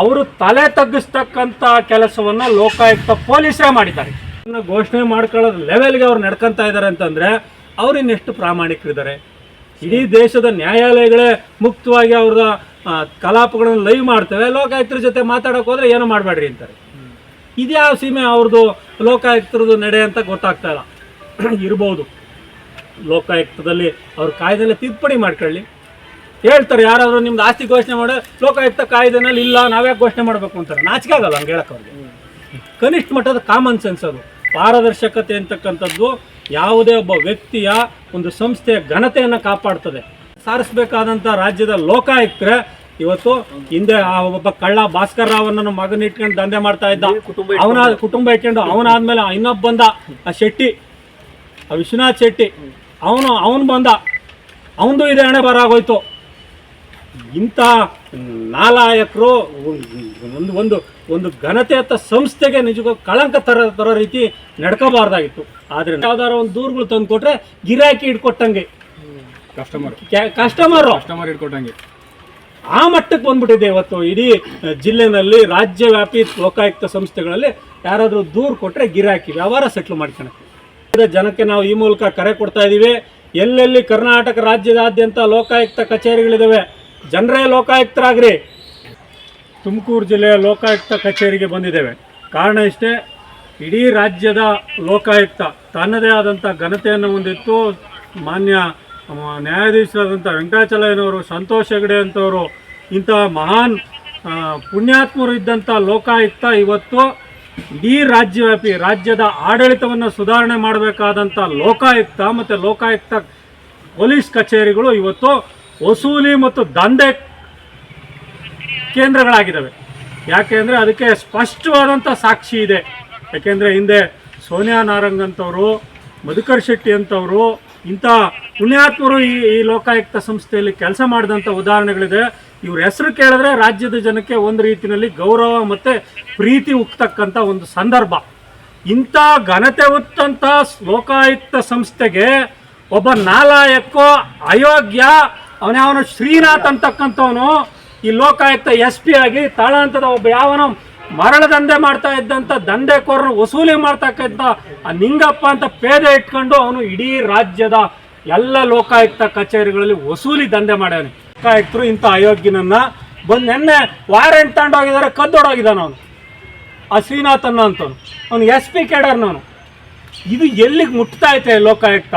ಅವರು ತಲೆ ತಗ್ಗಿಸ್ತಕ್ಕಂಥ ಕೆಲಸವನ್ನ ಲೋಕಾಯುಕ್ತ ಪೊಲೀಸರೇ ಮಾಡಿದ್ದಾರೆ. ಘೋಷಣೆ ಮಾಡ್ಕೊಳ್ಳೋದು ಲೆವೆಲ್ಗೆ ಅವ್ರು ನಡ್ಕೊಂತ ಇದ್ದಾರೆ ಅಂತಂದ್ರೆ ಅವ್ರು ಇನ್ನೆಷ್ಟು ಪ್ರಾಮಾಣಿಕರಿದ್ದಾರೆ ಇಡೀ ದೇಶದ ನ್ಯಾಯಾಲಯಗಳೇ ಮುಕ್ತವಾಗಿ ಅವ್ರದ ಕಲಾಪಗಳನ್ನು ಲೈವ್ ಮಾಡ್ತೇವೆ. ಲೋಕಾಯುಕ್ತರ ಜೊತೆ ಮಾತಾಡೋಕೆ ಹೋದ್ರೆ ಏನೂ ಮಾಡಬೇಡ್ರಿ ಅಂತಾರೆ. ಇದ್ಯಾವ ಸೀಮೆ ಅವ್ರದ್ದು ಲೋಕಾಯುಕ್ತರದ್ದು ನಡೆ ಅಂತ ಗೊತ್ತಾಗ್ತಾ ಇಲ್ಲ. ಇರ್ಬೋದು. ಲೋಕಾಯುಕ್ತದಲ್ಲಿ ಅವ್ರ ಕಾಯ್ದೆಲ್ಲ ತಿದ್ದುಪಡಿ ಮಾಡ್ಕೊಳ್ಳಿ. ಹೇಳ್ತಾರೆ ಯಾರಾದರೂ ನಿಮ್ದು ಆಸ್ತಿ ಘೋಷಣೆ ಮಾಡೋ ಲೋಕಾಯುಕ್ತ ಕಾಯ್ದೆನಲ್ಲಿ ಇಲ್ಲ ನಾವ್ಯಾಕೆ ಘೋಷಣೆ ಮಾಡಬೇಕು ಅಂತಾರೆ. ನಾಚಿಕೆ ಆಗಲ್ಲ ಹಂಗೆ ಹೇಳಕ್ಕೆ ಅವ್ರಿಗೆ ಕನಿಷ್ಠ ಮಟ್ಟದ ಕಾಮನ್ ಸೆನ್ಸ್ ಅದು. ಪಾರದರ್ಶಕತೆ ಅಂತಕ್ಕಂಥದ್ದು ಯಾವುದೇ ಒಬ್ಬ ವ್ಯಕ್ತಿಯ ಒಂದು ಸಂಸ್ಥೆಯ ಘನತೆಯನ್ನು ಕಾಪಾಡ್ತದೆ. ಸಾರಿಸಬೇಕಾದಂಥ ರಾಜ್ಯದ ಲೋಕಾಯುಕ್ತರೆ ಇವತ್ತು ಹಿಂದೆ ಆ ಒಬ್ಬ ಕಳ್ಳ ಭಾಸ್ಕರ್ ರಾವನ್ನ ಮಗನ ಇಟ್ಕೊಂಡು ದಂಧೆ ಮಾಡ್ತಾ ಇದ್ದ. ಅವನ ಕುಟುಂಬ ಇಟ್ಕೊಂಡು ಅವನಾದ್ಮೇಲೆ ಇನ್ನೊಬ್ಬ ಬಂದ ಆ ಶೆಟ್ಟಿ ಆ ವಿಶ್ವನಾಥ್ ಶೆಟ್ಟಿ. ಅವನು ಅವನು ಬಂದ. ಅವನದು ಇದೆ ಹಣೆ ಬರಾಗೋಯ್ತು ಇಂಥ ನಾಲಾಯಕರು ಒಂದು ಒಂದು ಒಂದು ಘನತೆಯತ್ತ ಸಂಸ್ಥೆಗೆ ನಿಜಕ್ಕೂ ಕಳಂಕ ತರ ತರೋ ರೀತಿ ನಡ್ಕೋಬಾರ್ದಾಗಿತ್ತು. ಆದರೆ ಯಾವ್ದಾರ ಒಂದು ದೂರುಗಳು ತಂದು ಕೊಟ್ರೆ ಗಿರಾಕಿ ಇಟ್ಕೊಟ್ಟಂಗೆ ಕಸ್ಟಮರ್ ಕಸ್ಟಮರು ಕಸ್ಟಮರ್ ಇಟ್ಕೊಟ್ಟಂಗೆ ಆ ಮಟ್ಟಕ್ಕೆ ಬಂದ್ಬಿಟ್ಟಿದೆ ಇವತ್ತು ಇಡೀ ಜಿಲ್ಲೆನಲ್ಲಿ ರಾಜ್ಯವ್ಯಾಪಿ ಲೋಕಾಯುಕ್ತ ಸಂಸ್ಥೆಗಳಲ್ಲಿ ಯಾರಾದರೂ ದೂರು ಕೊಟ್ಟರೆ ಗಿರಾಕಿ ವ್ಯವಹಾರ ಸೆಟ್ಲ್ ಮಾಡ್ಕೊಳಕ್ಕೆ ಜನಕ್ಕೆ ನಾವು ಈ ಮೂಲಕ ಕರೆ ಕೊಡ್ತಾ ಇದ್ದೀವಿ ಎಲ್ಲೆಲ್ಲಿ ಕರ್ನಾಟಕ ರಾಜ್ಯದಾದ್ಯಂತ ಲೋಕಾಯುಕ್ತ ಕಚೇರಿಗಳಿದ್ದಾವೆ ಜನರೇ ಲೋಕಾಯುಕ್ತರಾಗ್ರಿ. ತುಮಕೂರು ಜಿಲ್ಲೆಯ ಲೋಕಾಯುಕ್ತ ಕಚೇರಿಗೆ ಬಂದಿದ್ದೇವೆ. ಕಾರಣ ಇಷ್ಟೇ, ಇಡೀ ರಾಜ್ಯದ ಲೋಕಾಯುಕ್ತ, ತನ್ನದೇ ಆದಂಥ ಘನತೆಯನ್ನು ಹೊಂದಿತ್ತು ಮಾನ್ಯ ನ್ಯಾಯಾಧೀಶರಾದಂಥ ವೆಂಕಟಾಚಲಯ್ಯನವರು, ಸಂತೋಷ್ ಹೆಗಡೆ ಅಂತವರು ಇಂತಹ ಮಹಾನ್ ಪುಣ್ಯಾತ್ಮರು ಇದ್ದಂಥ ಲೋಕಾಯುಕ್ತ ಇವತ್ತು ಇಡೀ ರಾಜ್ಯವ್ಯಾಪಿ, ರಾಜ್ಯದ ಆಡಳಿತವನ್ನು ಸುಧಾರಣೆ ಮಾಡಬೇಕಾದಂಥ ಲೋಕಾಯುಕ್ತ ಮತ್ತು ಲೋಕಾಯುಕ್ತ ಪೊಲೀಸ್ ಕಚೇರಿಗಳು ಇವತ್ತು ವಸೂಲಿ ಮತ್ತು ದಂಧೆ ಕೇಂದ್ರಗಳಾಗಿದ್ದಾವೆ. ಯಾಕೆಂದರೆ ಅದಕ್ಕೆ ಸ್ಪಷ್ಟವಾದಂಥ ಸಾಕ್ಷಿ ಇದೆ. ಯಾಕೆಂದರೆ ಹಿಂದೆ ಸೋನಿಯಾ ನಾರಂಗ್ ಅಂತವರು, ಮಧುಕರ್ ಶೆಟ್ಟಿ ಅಂತವರು, ಇಂಥ ಪುಣ್ಯಾತ್ಮರು ಈ ಈ ಲೋಕಾಯುಕ್ತ ಸಂಸ್ಥೆಯಲ್ಲಿ ಕೆಲಸ ಮಾಡಿದಂಥ ಉದಾಹರಣೆಗಳಿದೆ. ಇವ್ರ ಹೆಸರು ಕೇಳಿದ್ರೆ ರಾಜ್ಯದ ಜನಕ್ಕೆ ಒಂದು ರೀತಿಯಲ್ಲಿ ಗೌರವ ಮತ್ತು ಪ್ರೀತಿ ಉಕ್ತಕ್ಕಂಥ ಒಂದು ಸಂದರ್ಭ. ಇಂಥ ಘನತೆ ಉತ್ತಂಥ ಲೋಕಾಯುಕ್ತ ಸಂಸ್ಥೆಗೆ ಒಬ್ಬ ನಾಲಾಯಕ್ಕೋ ಅಯೋಗ್ಯ ಅವನ್ಯಾವನು ಶ್ರೀನಾಥ್ ಅಂತಕ್ಕಂಥವನು. ಈ ಲೋಕಾಯುಕ್ತ ಎಸ್ ಪಿ ಆಗಿ ತಾಳಂತದ ಒಬ್ಬ ಯಾವನ ಮರಳ ದಂಧೆ ಮಾಡ್ತಾ ಇದ್ದಂಥ ದಂಧೆಕೋರನ ವಸೂಲಿ ಮಾಡ್ತಕ್ಕಂಥ ಆ ನಿಂಗಪ್ಪ ಅಂತ ಪೇದೆ ಇಟ್ಕೊಂಡು ಅವನು ಇಡೀ ರಾಜ್ಯದ ಎಲ್ಲ ಲೋಕಾಯುಕ್ತ ಕಚೇರಿಗಳಲ್ಲಿ ವಸೂಲಿ ದಂಧೆ ಮಾಡ್ಯಾನೆ. ಲೋಕಾಯುಕ್ತರು ಇಂಥ ಅಯೋಗ್ಯನನ್ನ ಬಂದು ನೆನ್ನೆ ವಾರೆಂಟ್ ತಗೊಂಡೋಗಿದ್ದಾರೆ ಕದ್ದೊಡೋಗಿದ್ದಾನೆ ಅವನು. ಆ ಶ್ರೀನಾಥನ್ನ ಅಂತವನು. ಅವನು ಎಸ್ ಪಿ ಕೇಡರ್ನವನು. ಇದು ಎಲ್ಲಿಗೆ ಮುಟ್ತಾ ಐತೆ ಲೋಕಾಯುಕ್ತ?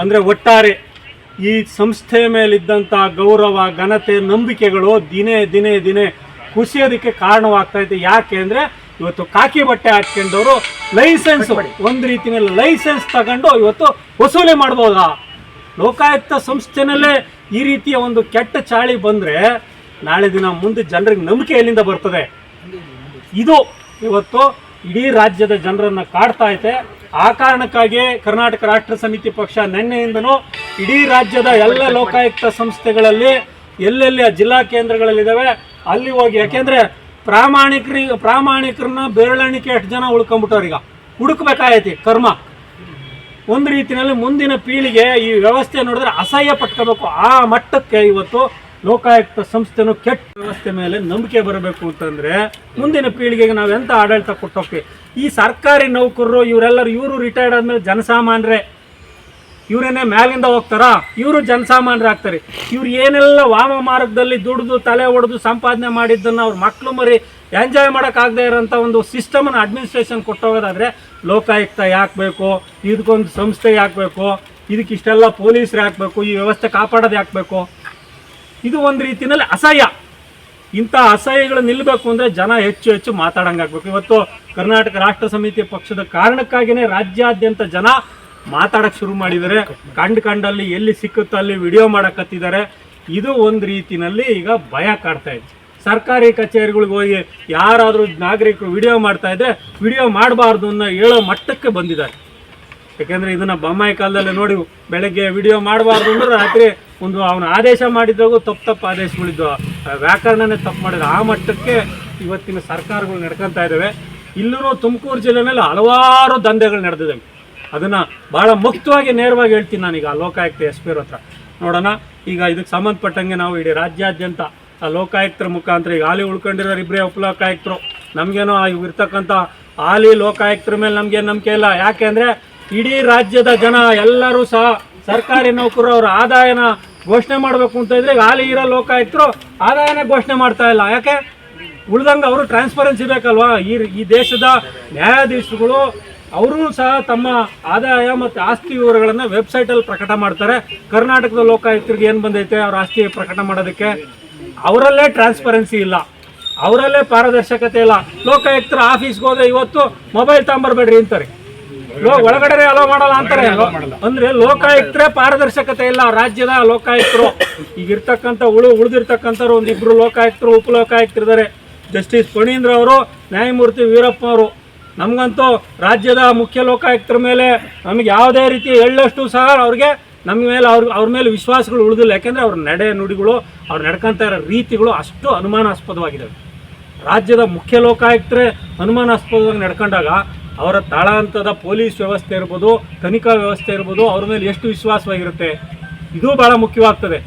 ಅಂದರೆ ಒಟ್ಟಾರೆ ಈ ಸಂಸ್ಥೆ ಮೇಲಿದ್ದಂಥ ಗೌರವ ಘನತೆ ನಂಬಿಕೆಗಳು ದಿನೇ ದಿನೇ ದಿನೇ ಕುಸಿಯೋದಕ್ಕೆ ಕಾರಣವಾಗ್ತಾ ಇದೆ. ಯಾಕೆ ಅಂದರೆ ಇವತ್ತು ಕಾಕಿ ಬಟ್ಟೆ ಹಾಕ್ಕೊಂಡವರು ಲೈಸೆನ್ಸ್ ಒಂದು ರೀತಿಯಲ್ಲಿ ಲೈಸೆನ್ಸ್ ತಗೊಂಡು ಇವತ್ತು ವಸೂಲಿ ಮಾಡ್ಬೋದಾ? ಲೋಕಾಯುಕ್ತ ಸಂಸ್ಥೆನಲ್ಲೇ ಈ ರೀತಿಯ ಒಂದು ಕೆಟ್ಟ ಚಾಳಿ ಬಂದರೆ ನಾಳೆ ದಿನ ಮುಂದೆ ಜನರಿಗೆ ನಂಬಿಕೆ ಎಲ್ಲಿಂದ ಬರ್ತದೆ? ಇದು ಇವತ್ತು ಇಡೀ ರಾಜ್ಯದ ಜನರನ್ನು ಕಾಡ್ತಾ ಐತೆ ಆ ಕಾರಣಕ್ಕಾಗಿ ಕರ್ನಾಟಕ ರಾಷ್ಟ್ರ ಸಮಿತಿ ಪಕ್ಷ ನಿನ್ನೆಯಿಂದನೂ ಇಡೀ ರಾಜ್ಯದ ಎಲ್ಲ ಲೋಕಾಯುಕ್ತ ಸಂಸ್ಥೆಗಳಲ್ಲಿ ಎಲ್ಲೆಲ್ಲಿ ಜಿಲ್ಲಾ ಕೇಂದ್ರಗಳಲ್ಲಿದ್ದಾವೆ, ಅಲ್ಲಿ ಹೋಗಿ. ಯಾಕೆಂದ್ರೆ ಪ್ರಾಮಾಣಿಕರಿ, ಪ್ರಾಮಾಣಿಕರನ್ನ ಬೆರಳೆಣಿಕೆ ಎಷ್ಟು ಜನ ಉಳ್ಕೊಂಬಿಟ್ಟವ್ರು ಈಗ. ಹುಡುಕ್ಬೇಕಾಗೈತಿ ಕರ್ಮ. ಒಂದು ರೀತಿಯಲ್ಲಿ ಮುಂದಿನ ಪೀಳಿಗೆ ಈ ವ್ಯವಸ್ಥೆ ನೋಡಿದ್ರೆ ಅಸಹ್ಯ ಪಟ್ಕೋಬೇಕು. ಆ ಮಟ್ಟಕ್ಕೆ ಇವತ್ತು ಲೋಕಾಯುಕ್ತ ಸಂಸ್ಥೆನೂ ಕೆಟ್ಟ ವ್ಯವಸ್ಥೆ ಮೇಲೆ ನಂಬಿಕೆ ಬರಬೇಕು ಅಂತಂದ್ರೆ ಮುಂದಿನ ಪೀಳಿಗೆಗೆ ನಾವು ಎಂಥ ಆಡಳಿತ ಕೊಟ್ಟೋಕೆ ಈ ಸರ್ಕಾರಿ ನೌಕರರು, ಇವರೆಲ್ಲರೂ ಇವರು ರಿಟೈರ್ಡ್ ಆದಮೇಲೆ ಜನಸಾಮಾನ್ಯರೇ. ಇವರೇನೆ ಮ್ಯಾಲಿಂದ ಹೋಗ್ತಾರಾ? ಇವರು ಜನಸಾಮಾನ್ಯರಾಗ್ತಾರೆ ಇವ್ರು ಏನೆಲ್ಲ ವಾಮ ಮಾರ್ಗದಲ್ಲಿ ದುಡಿದು ತಲೆ ಒಡೆದು ಸಂಪಾದನೆ ಮಾಡಿದ್ದನ್ನು ಅವ್ರ ಮಕ್ಕಳು ಮರಿ ಎಂಜಾಯ್ ಮಾಡೋಕ್ಕಾಗದೇ ಇರೋಂಥ ಒಂದು ಸಿಸ್ಟಮನ್ನು ಅಡ್ಮಿನಿಸ್ಟ್ರೇಷನ್ ಕೊಟ್ಟೋಗೋದಾದರೆ ಲೋಕಾಯುಕ್ತ ಯಾಕೆ ಬೇಕು ಇದಕ್ಕೊಂದು ಸಂಸ್ಥೆ ಯಾಕೆ ಬೇಕು ಇದಕ್ಕೆ ಇಷ್ಟೆಲ್ಲ ಪೊಲೀಸರು ಹಾಕಬೇಕು ಈ ವ್ಯವಸ್ಥೆ ಕಾಪಾಡೋದು ಯಾಕೆ ಬೇಕು ಇದು ಒಂದು ರೀತಿಯಲ್ಲಿ ಅಸಹ್ಯ. ಇಂಥ ಅಸಹ್ಯಗಳು ನಿಲ್ಲಬೇಕು ಅಂದರೆ ಜನ ಹೆಚ್ಚು ಹೆಚ್ಚು ಮಾತಾಡಂಗಾಗ್ಬೇಕು. ಇವತ್ತು ಕರ್ನಾಟಕ ರಾಷ್ಟ್ರ ಸಮಿತಿ ಪಕ್ಷದ ಕಾರಣಕ್ಕಾಗಿಯೇ ರಾಜ್ಯಾದ್ಯಂತ ಜನ ಮಾತಾಡಕ್ಕೆ ಶುರು ಮಾಡಿದ್ದಾರೆ. ಕಂಡು ಕಂಡಲ್ಲಿ ಎಲ್ಲಿ ಸಿಕ್ಕುತ್ತೋ ಅಲ್ಲಿ ವಿಡಿಯೋ ಮಾಡಕತ್ತಿದ್ದಾರೆ. ಇದು ಒಂದು ರೀತಿನಲ್ಲಿ ಈಗ ಭಯ ಕಾಡ್ತಾ ಇದೆ. ಸರ್ಕಾರಿ ಕಚೇರಿಗಳಿಗೆ ಹೋಗಿ ಯಾರಾದರೂ ನಾಗರಿಕರು ವಿಡಿಯೋ ಮಾಡ್ತಾ ಇದ್ರೆ ವಿಡಿಯೋ ಮಾಡಬಾರ್ದು ಅನ್ನೋ ಹೇಳೋ ಮಟ್ಟಕ್ಕೆ ಬಂದಿದ್ದಾರೆ. ಯಾಕೆಂದ್ರೆ ಇದನ್ನ ಬೊಮ್ಮಾಯಿ ಕಾಲದಲ್ಲಿ ನೋಡಿ ಬೆಳಗ್ಗೆ ವಿಡಿಯೋ ಮಾಡಬಾರ್ದು ಅಂದ್ರೆ ರಾತ್ರಿ ಒಂದು ಅವನ ಆದೇಶ ಮಾಡಿದ್ದಾಗೂ ತಪ್ಪು ತಪ್ಪು ಆದೇಶಗಳಿದ್ದು ವ್ಯಾಕರಣನೇ ತಪ್ಪು ಮಾಡಿದ್ರು. ಆ ಮಟ್ಟಕ್ಕೆ ಇವತ್ತಿನ ಸರ್ಕಾರಗಳು ನಡ್ಕೊತಾ ಇದ್ದಾವೆ ಇಲ್ಲೂ ತುಮಕೂರು ಜಿಲ್ಲೆನಲ್ಲಿ ಹಲವಾರು ದಂಧೆಗಳು ನಡೆದಿದ್ದಾವೆ. ಅದನ್ನ ಬಹಳ ಮುಕ್ತವಾಗಿ ನೇರವಾಗಿ ಹೇಳ್ತೀನಿ ನಾನೀಗ ಆ ಲೋಕಾಯುಕ್ತ ಎಸ್ ಪಿ ಹತ್ರ. ನೋಡೋಣ, ಈಗ ಇದಕ್ಕೆ ಸಂಬಂಧಪಟ್ಟಂಗೆ ನಾವು ಇಡೀ ರಾಜ್ಯಾದ್ಯಂತ ಆ ಲೋಕಾಯುಕ್ತರ ಮುಖಾಂತರ ಈಗ ಹಾಲಿ ಉಳ್ಕೊಂಡಿರೋರು ಇಬ್ಬರೇ ಉಪಲೋಕಾಯುಕ್ತರು. ನಮಗೇನೋ ಇರ್ತಕ್ಕಂಥ ಹಾಲಿ ಲೋಕಾಯುಕ್ತರ ಮೇಲೆ ನಮಗೇನು ನಂಬಿಕೆ ಇಲ್ಲ. ಯಾಕೆಂದರೆ ಇಡೀ ರಾಜ್ಯದ ಜನ ಎಲ್ಲರೂ ಸಹ ಸರ್ಕಾರಿ ನೌಕರರು ಅವರ ಆದಾಯನ ಘೋಷಣೆ ಮಾಡಬೇಕು ಅಂತ ಇದ್ರೆ ಹಾಲಿ ಇರೋ ಲೋಕಾಯುಕ್ತರು ಆದಾಯನ ಘೋಷಣೆ ಮಾಡ್ತಾ ಇಲ್ಲ. ಯಾಕೆ? ಉಳ್ದಂಗೆ ಅವರು ಟ್ರಾನ್ಸ್ಪರೆನ್ಸಿ ಬೇಕಲ್ವಾ? ಈ ಈ ದೇಶದ ನ್ಯಾಯಾಧೀಶರುಗಳು ಅವರು ಸಹ ತಮ್ಮ ಆದಾಯ ಮತ್ತು ಆಸ್ತಿ ವಿವರಗಳನ್ನು ವೆಬ್ಸೈಟಲ್ಲಿ ಪ್ರಕಟ ಮಾಡ್ತಾರೆ. ಕರ್ನಾಟಕದ ಲೋಕಾಯುಕ್ತರಿಗೆ ಏನು ಬಂದೈತೆ ಅವ್ರ ಆಸ್ತಿ ಪ್ರಕಟ ಮಾಡೋದಕ್ಕೆ? ಅವರಲ್ಲೇ ಟ್ರಾನ್ಸ್ಪರೆನ್ಸಿ ಇಲ್ಲ. ಅವರಲ್ಲೇ ಪಾರದರ್ಶಕತೆ ಇಲ್ಲ. ಲೋಕಾಯುಕ್ತರ ಆಫೀಸ್ಗೆ ಹೋದ್ರೆ ಇವತ್ತು ಮೊಬೈಲ್ ತಗೊಂಬರ್ಬೇಡ್ರಿ ಅಂತಾರೆ. ಒಳಗಡೆ ಅಲೋ ಮಾಡಲ್ಲ ಅಂತಾರೆ. ಅಂದ್ರೆ ಲೋಕಾಯುಕ್ತರೇ ಪಾರದರ್ಶಕತೆ ಇಲ್ಲ. ರಾಜ್ಯದ ಲೋಕಾಯುಕ್ತರು ಈಗ ಇರ್ತಕ್ಕಂತ ಉಳು ಉಳಿದಿರ್ತಕ್ಕಂಥವ್ರು ಒಂದಿಬ್ರು ಲೋಕಾಯುಕ್ತರು ಉಪಲೋಕಾಯುಕ್ತರಿದ್ದಾರೆ. ಜಸ್ಟಿಸ್ ಫಣೀಂದ್ರ ಅವರು ನ್ಯಾಯಮೂರ್ತಿ ವೀರಪ್ಪ ಅವರು. ನಮಗಂತೂ ರಾಜ್ಯದ ಮುಖ್ಯ ಲೋಕಾಯುಕ್ತರ ಮೇಲೆ ನಮಗೆ ಯಾವುದೇ ರೀತಿ ಎಳ್ಳಷ್ಟು ಸಹ ಅವ್ರಿಗೆ ನಮ್ಮ ಮೇಲೆ ಅವ್ರ ಅವ್ರ ಮೇಲೆ ವಿಶ್ವಾಸಗಳು ಉಳಿದಿಲ್ಲ. ಯಾಕೆಂದರೆ ಅವ್ರ ನಡೆ ನುಡಿಗಳು, ಅವ್ರು ನಡ್ಕೊಂತ ಇರೋ ರೀತಿಗಳು ಅಷ್ಟು ಅನುಮಾನಾಸ್ಪದವಾಗಿದ್ದಾವೆ ರಾಜ್ಯದ ಮುಖ್ಯ ಲೋಕಾಯುಕ್ತರೇ ಅನುಮಾನಾಸ್ಪದವಾಗಿ ನಡ್ಕೊಂಡಾಗ ಅವರ ತಾಳಾಂತದ ಪೊಲೀಸ್ ವ್ಯವಸ್ಥೆ ಇರ್ಬೋದು, ತನಿಖಾ ವ್ಯವಸ್ಥೆ ಇರ್ಬೋದು, ಅವ್ರ ಮೇಲೆ ಎಷ್ಟು ವಿಶ್ವಾಸವಾಗಿರುತ್ತೆ? ಇದು ಭಾಳ ಮುಖ್ಯವಾಗ್ತದೆ.